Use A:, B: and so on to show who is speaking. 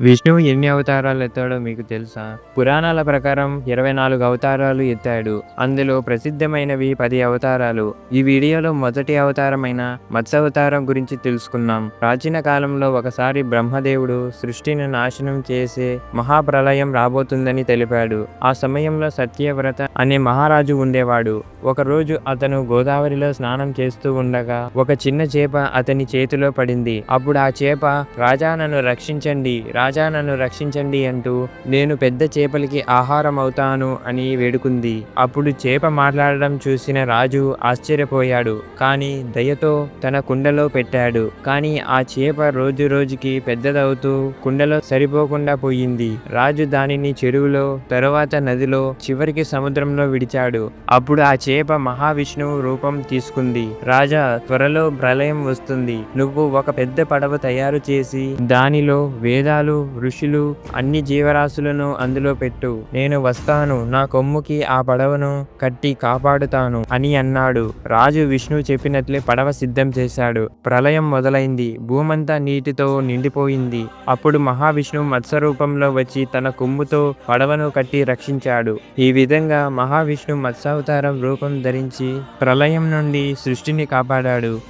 A: విష్ణువు ఎన్ని అవతారాలు ఎత్తాడో మీకు తెలుసా? పురాణాల ప్రకారం ఇరవై నాలుగు అవతారాలు ఎత్తాడు. అందులో ప్రసిద్ధమైనవి పది అవతారాలు. ఈ వీడియోలో మొదటి అవతారమైన మత్స్యవతారం గురించి తెలుసుకుందాం. ప్రాచీన కాలంలో ఒకసారి బ్రహ్మదేవుడు సృష్టిని నాశనం చేసే మహాప్రలయం రాబోతుందని తెలిపాడు. ఆ సమయంలో సత్యవ్రత అనే మహారాజు ఉండేవాడు. ఒకరోజు అతను గోదావరిలో స్నానం చేస్తూ ఉండగా ఒక చిన్న చేప అతని చేతిలో పడింది. అప్పుడు ఆ చేప రాజా నన్ను రక్షించండి రాజా నన్ను రక్షించండి అంటూ నేను పెద్ద చేపలకి ఆహారం అవుతాను అని వేడుకుంది. అప్పుడు చేప మాట్లాడడం చూసిన రాజు ఆశ్చర్యపోయాడు. కానీ దయతో తన కుండలో పెట్టాడు. కానీ ఆ చేప రోజు రోజుకి పెద్దదవుతూ కుండలో సరిపోకుండా పోయింది. రాజు దానిని చెరువులో తరువాత నదిలో చివరికి సముద్రంలో విడిచాడు. అప్పుడు ఆ చేప మహావిష్ణువు రూపం తీసుకుంది. రాజా త్వరలో ప్రళయం వస్తుంది. నువ్వు ఒక పెద్ద పడవ తయారు చేసి దానిలో వేదాలు ఋషులు అన్ని జీవరాశులను అందులో పెట్టు. నేను వస్తాను నా కొమ్ముకి ఆ పడవను కట్టి కాపాడుతాను అని అన్నాడు. రాజు విష్ణు చెప్పినట్లే పడవ సిద్ధం చేశాడు. ప్రళయం మొదలైంది. భూమంతా నీటితో నిండిపోయింది. అప్పుడు మహావిష్ణువు మత్స్య రూపంలో వచ్చి తన కొమ్ముతో పడవను కట్టి రక్షించాడు. ఈ విధంగా మహావిష్ణు మత్స్యావతారం రూపం ధరించి ప్రళయం నుండి సృష్టిని కాపాడాడు.